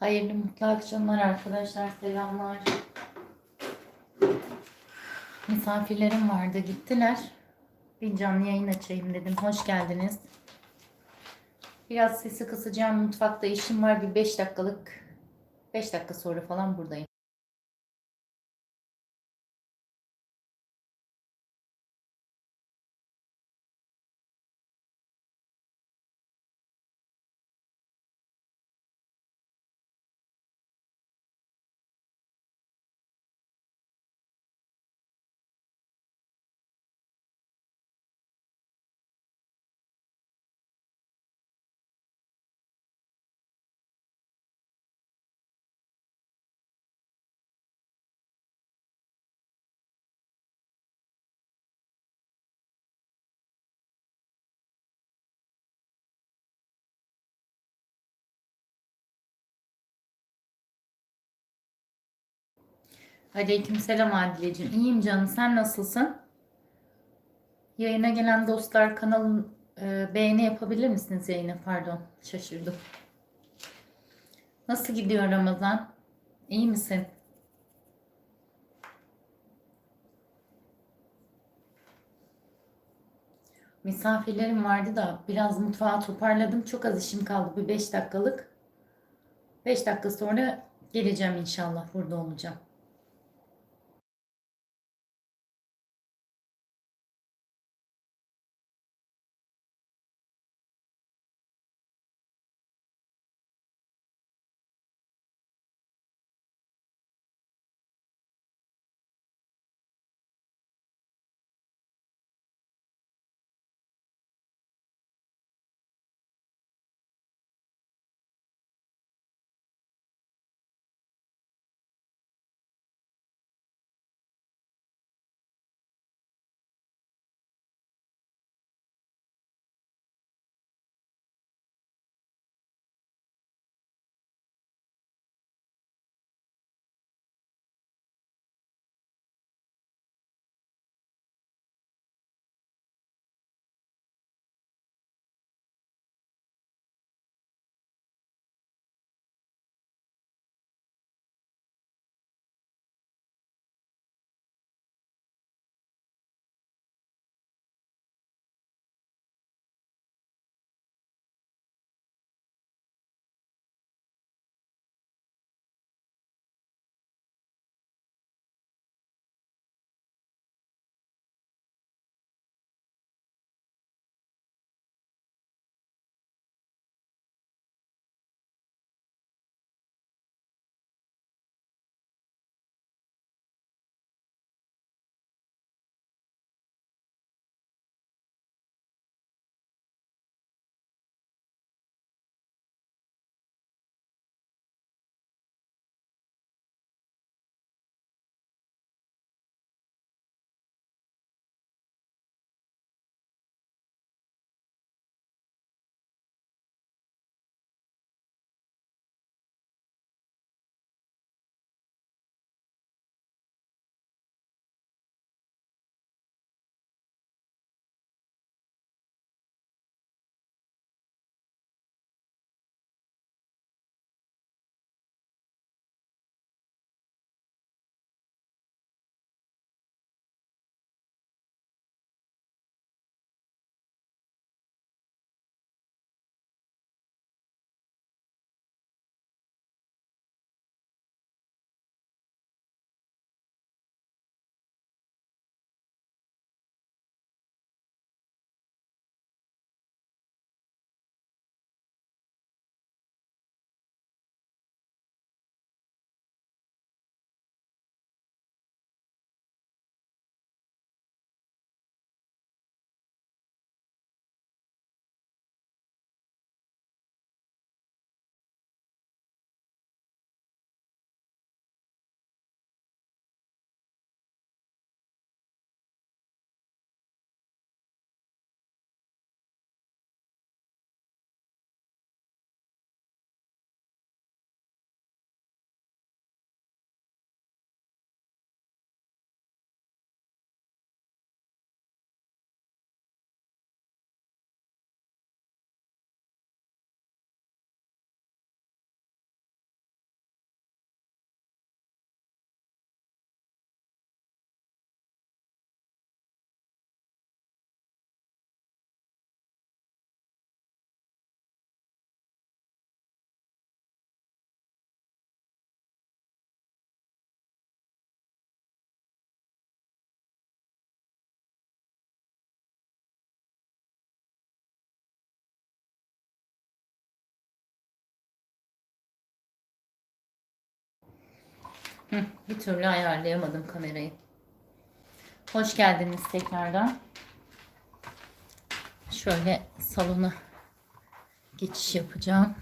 Hayırlı mutlu akşamlar arkadaşlar. Selamlar. Misafirlerim vardı gittiler. Bir canlı yayın açayım dedim. Hoş geldiniz. Biraz sesi kısacağım. Mutfakta işim var. Bir 5 dakikalık 5 dakika sonra falan buradayım. Aleykümselam Adileciğim. İyiyim canım. Sen nasılsın? Yayına gelen dostlar kanalın e, beğeni yapabilir misiniz yayına? Pardon. Şaşırdım. Nasıl gidiyor Ramazan? İyi misin? Misafirlerim vardı da biraz mutfağı toparladım. Çok az işim kaldı. Bir 5 dakikalık. 5 dakika sonra geleceğim inşallah. Burada olacağım. Hı, bir türlü ayarlayamadım kamerayı. Hoş geldiniz tekrardan. Şöyle salona geçiş yapacağım.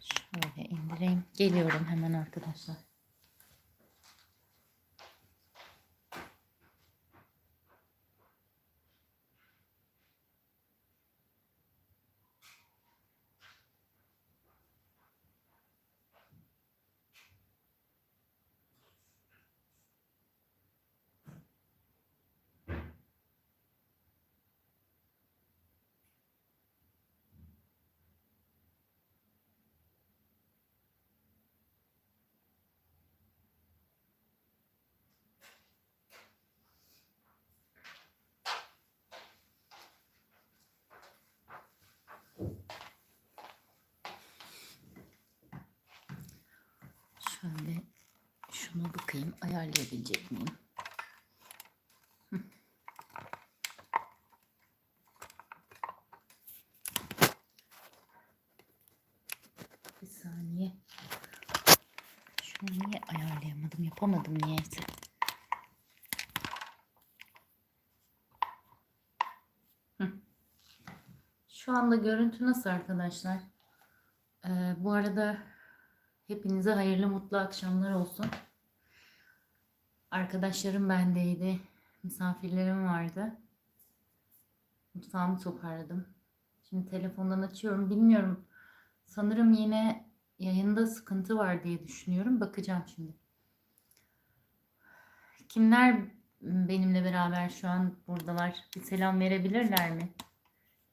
Şöyle indireyim. Geliyorum hemen arkadaşlar. Şöyle şuna bakayım ayarlayabilecek miyim? Bir saniye. Şunu niye ayarlayamadım? Yapamadım niyeyse. Şu anda görüntü nasıl arkadaşlar? Ee, bu arada hepinize hayırlı mutlu akşamlar olsun. Arkadaşlarım bendeydi. Misafirlerim vardı. Mutfağımı toparladım. Şimdi telefondan açıyorum. Bilmiyorum. Sanırım yine yayında sıkıntı var diye düşünüyorum. Bakacağım şimdi. Kimler benimle beraber şu an buradalar? Bir selam verebilirler mi?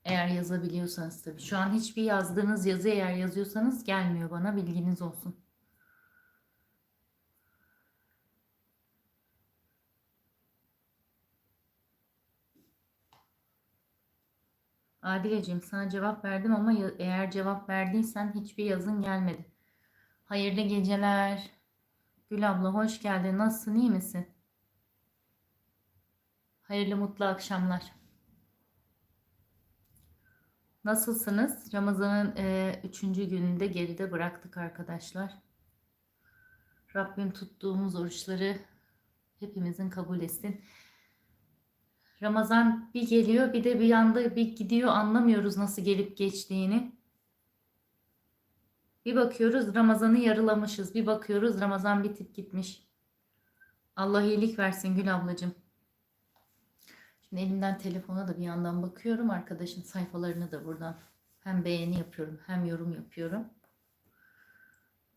Eğer yazabiliyorsanız tabii. Şu an hiçbir yazdığınız yazı eğer yazıyorsanız gelmiyor bana. Bilginiz olsun. Adileciğim sana cevap verdim ama eğer cevap verdiysen hiçbir yazın gelmedi. Hayırlı geceler. Gül abla hoş geldin. Nasılsın iyi misin? Hayırlı mutlu akşamlar. Nasılsınız? Ramazan'ın e, üçüncü gününde geride bıraktık arkadaşlar. Rabbim tuttuğumuz oruçları hepimizin kabul etsin. Ramazan bir geliyor bir de bir yanda bir gidiyor anlamıyoruz nasıl gelip geçtiğini. Bir bakıyoruz Ramazan'ı yarılamışız. Bir bakıyoruz Ramazan bitip gitmiş. Allah iyilik versin Gül ablacığım. Şimdi elimden telefona da bir yandan bakıyorum. Arkadaşın sayfalarını da buradan hem beğeni yapıyorum hem yorum yapıyorum.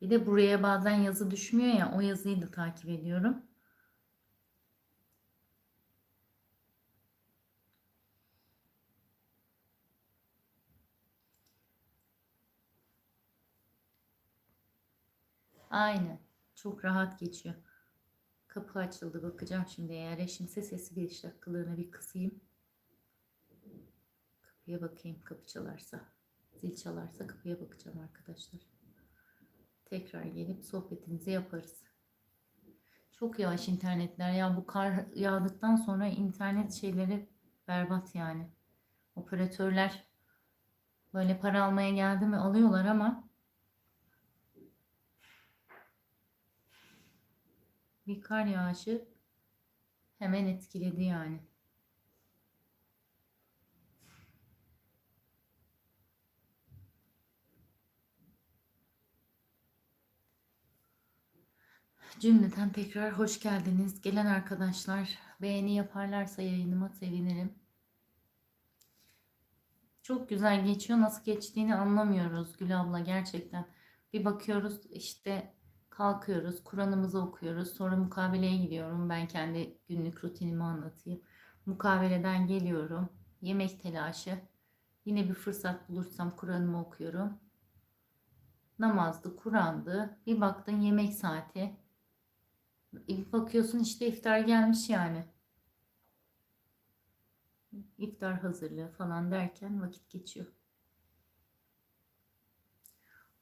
Bir de buraya bazen yazı düşmüyor ya o yazıyı da takip ediyorum. Aynen. Çok rahat geçiyor. Kapı açıldı. Bakacağım şimdi eğer eşimse sesi 5 dakikalığına bir kısayım. Kapıya bakayım kapı çalarsa. Zil çalarsa kapıya bakacağım arkadaşlar. Tekrar gelip sohbetimizi yaparız. Çok yavaş internetler. Ya bu kar yağdıktan sonra internet şeyleri berbat yani. Operatörler böyle para almaya geldi mi alıyorlar ama bir kar yağışı hemen etkiledi yani. Cümleten tekrar hoş geldiniz. Gelen arkadaşlar beğeni yaparlarsa yayınıma sevinirim. Çok güzel geçiyor. Nasıl geçtiğini anlamıyoruz Gül abla gerçekten. Bir bakıyoruz işte kalkıyoruz, Kur'an'ımızı okuyoruz. Sonra mukabeleye gidiyorum. Ben kendi günlük rutinimi anlatayım. Mukabeleden geliyorum. Yemek telaşı. Yine bir fırsat bulursam Kur'an'ımı okuyorum. Namazdı, Kur'an'dı. Bir baktın yemek saati. Bir bakıyorsun işte iftar gelmiş yani. İftar hazırlığı falan derken vakit geçiyor.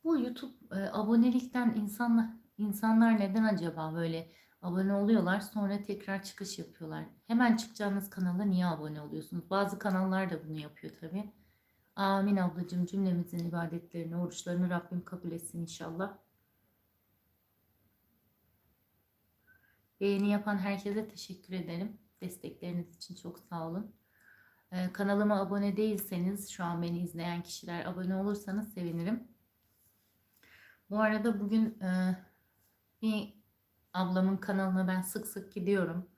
Bu YouTube e, abonelikten insanlar insanlar neden acaba böyle Abone oluyorlar sonra tekrar çıkış yapıyorlar. Hemen çıkacağınız kanala niye abone oluyorsunuz? Bazı kanallar da bunu yapıyor tabii. Amin ablacığım cümlemizin ibadetlerini, oruçlarını Rabbim kabul etsin inşallah. Beğeni yapan herkese teşekkür ederim. Destekleriniz için çok sağ olun. Ee, kanalıma abone değilseniz, şu an beni izleyen kişiler abone olursanız sevinirim. Bu arada bugün e, bir ablamın kanalına ben sık sık gidiyorum.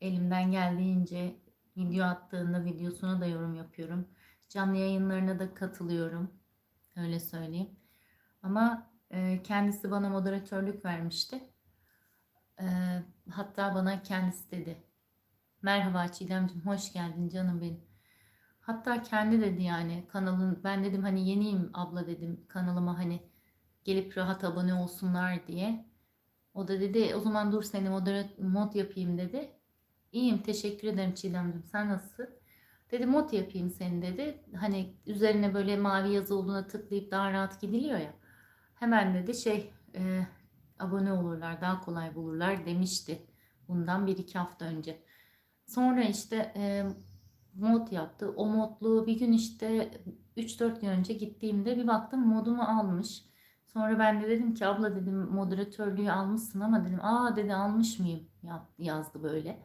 Elimden geldiğince video attığında videosuna da yorum yapıyorum. Canlı yayınlarına da katılıyorum. Öyle söyleyeyim. Ama e, kendisi bana moderatörlük vermişti. E, hatta bana kendisi dedi. Merhaba Çiğdemciğim hoş geldin canım benim. Hatta kendi dedi yani kanalın ben dedim hani yeniyim abla dedim kanalıma hani gelip rahat abone olsunlar diye. O da dedi o zaman dur seni moderat mod yapayım dedi. İyiyim teşekkür ederim Çiğdemciğim sen nasılsın? Dedi mod yapayım seni dedi. Hani üzerine böyle mavi yazı olduğuna tıklayıp daha rahat gidiliyor ya. Hemen dedi şey e, abone olurlar daha kolay bulurlar demişti. Bundan bir iki hafta önce. Sonra işte e, mod yaptı. O modlu bir gün işte 3-4 gün önce gittiğimde bir baktım modumu almış. Sonra ben de dedim ki abla dedim moderatörlüğü almışsın ama dedim aa dedi almış mıyım Ya- yazdı böyle.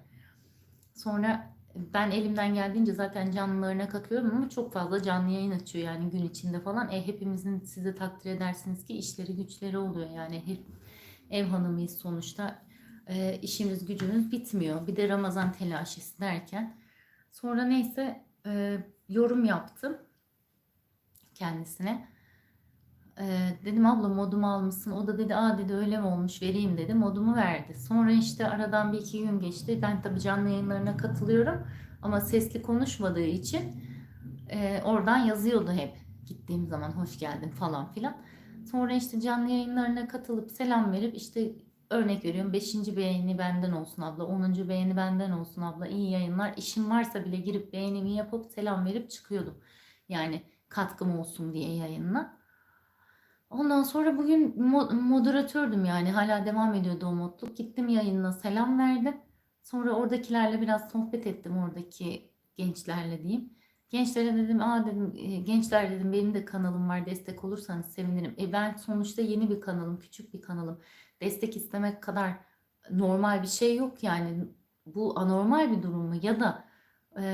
Sonra ben elimden geldiğince zaten canlılarına katılıyorum ama çok fazla canlı yayın açıyor yani gün içinde falan. E, hepimizin siz de takdir edersiniz ki işleri güçleri oluyor yani hep ev hanımıyız sonuçta. E, işimiz gücümüz bitmiyor. Bir de Ramazan telaşesi derken. Sonra neyse e, yorum yaptım kendisine. Ee, dedim abla modumu almışsın. O da dedi aa dedi öyle mi olmuş vereyim dedi. Modumu verdi. Sonra işte aradan bir iki gün geçti. Ben tabii canlı yayınlarına katılıyorum. Ama sesli konuşmadığı için e, oradan yazıyordu hep. Gittiğim zaman hoş geldin falan filan. Sonra işte canlı yayınlarına katılıp selam verip işte örnek veriyorum 5. beğeni benden olsun abla. 10. beğeni benden olsun abla. iyi yayınlar. İşim varsa bile girip beğenimi yapıp selam verip çıkıyordum. Yani katkım olsun diye yayınla. Ondan sonra bugün mo- moderatördüm yani hala devam ediyordu o modluk. Gittim yayınına selam verdim. Sonra oradakilerle biraz sohbet ettim oradaki gençlerle diyeyim. Gençlere dedim aa dedim e, gençler dedim benim de kanalım var destek olursanız sevinirim. E ben sonuçta yeni bir kanalım küçük bir kanalım. Destek istemek kadar normal bir şey yok yani. Bu anormal bir durum mu? Ya da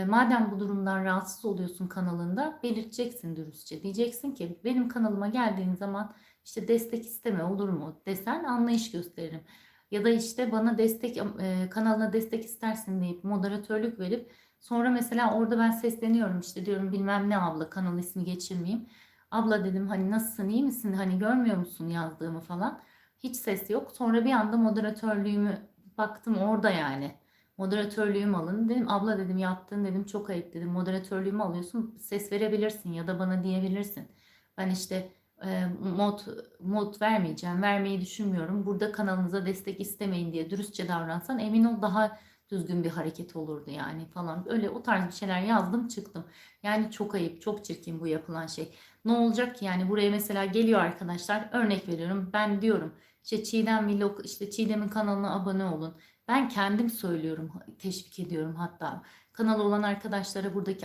madem bu durumdan rahatsız oluyorsun kanalında belirteceksin dürüstçe. Diyeceksin ki benim kanalıma geldiğin zaman işte destek isteme olur mu desen anlayış gösteririm. Ya da işte bana destek kanalına destek istersin deyip moderatörlük verip sonra mesela orada ben sesleniyorum işte diyorum bilmem ne abla kanal ismi geçirmeyeyim. Abla dedim hani nasılsın iyi misin hani görmüyor musun yazdığımı falan. Hiç ses yok. Sonra bir anda moderatörlüğümü baktım orada yani moderatörlüğümü alın. Dedim abla dedim yaptın dedim çok ayıp dedim. Moderatörlüğümü alıyorsun ses verebilirsin ya da bana diyebilirsin. Ben işte e, mod mod vermeyeceğim. Vermeyi düşünmüyorum. Burada kanalınıza destek istemeyin diye dürüstçe davransan emin ol daha düzgün bir hareket olurdu yani falan. Öyle o tarz bir şeyler yazdım çıktım. Yani çok ayıp, çok çirkin bu yapılan şey. Ne olacak ki yani buraya mesela geliyor arkadaşlar örnek veriyorum. Ben diyorum işte Çiğdem Vlog işte Çiğdem'in kanalına abone olun. Ben kendim söylüyorum, teşvik ediyorum hatta. Kanal olan arkadaşlara buradaki